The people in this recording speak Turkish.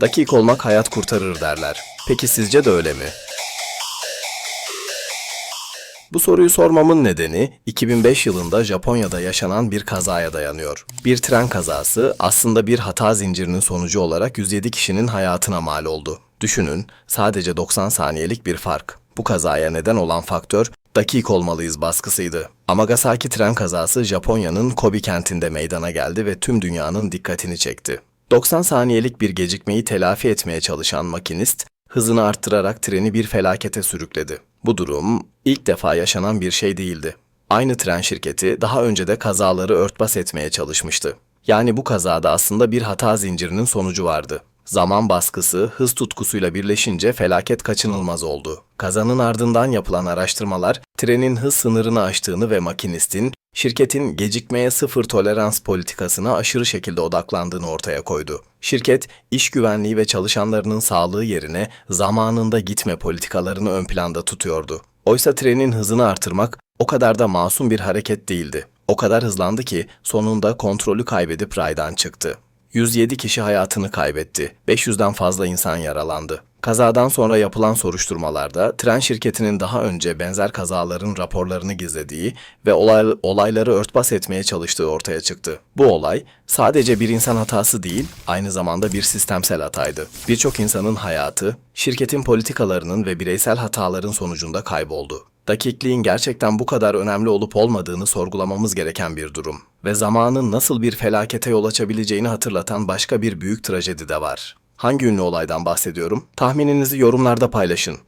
Dakik olmak hayat kurtarır derler. Peki sizce de öyle mi? Bu soruyu sormamın nedeni 2005 yılında Japonya'da yaşanan bir kazaya dayanıyor. Bir tren kazası aslında bir hata zincirinin sonucu olarak 107 kişinin hayatına mal oldu. Düşünün, sadece 90 saniyelik bir fark. Bu kazaya neden olan faktör dakik olmalıyız baskısıydı. Amagasaki tren kazası Japonya'nın Kobe kentinde meydana geldi ve tüm dünyanın dikkatini çekti. 90 saniyelik bir gecikmeyi telafi etmeye çalışan makinist hızını arttırarak treni bir felakete sürükledi. Bu durum ilk defa yaşanan bir şey değildi. Aynı tren şirketi daha önce de kazaları örtbas etmeye çalışmıştı. Yani bu kazada aslında bir hata zincirinin sonucu vardı. Zaman baskısı hız tutkusuyla birleşince felaket kaçınılmaz oldu. Kazanın ardından yapılan araştırmalar trenin hız sınırını aştığını ve makinistin şirketin gecikmeye sıfır tolerans politikasına aşırı şekilde odaklandığını ortaya koydu. Şirket, iş güvenliği ve çalışanlarının sağlığı yerine zamanında gitme politikalarını ön planda tutuyordu. Oysa trenin hızını artırmak o kadar da masum bir hareket değildi. O kadar hızlandı ki sonunda kontrolü kaybedip raydan çıktı. 107 kişi hayatını kaybetti. 500'den fazla insan yaralandı. Kazadan sonra yapılan soruşturmalarda tren şirketinin daha önce benzer kazaların raporlarını gizlediği ve olay, olayları örtbas etmeye çalıştığı ortaya çıktı. Bu olay sadece bir insan hatası değil, aynı zamanda bir sistemsel hataydı. Birçok insanın hayatı, şirketin politikalarının ve bireysel hataların sonucunda kayboldu. Dakikliğin gerçekten bu kadar önemli olup olmadığını sorgulamamız gereken bir durum. Ve zamanın nasıl bir felakete yol açabileceğini hatırlatan başka bir büyük trajedi de var. Hangi ünlü olaydan bahsediyorum? Tahmininizi yorumlarda paylaşın.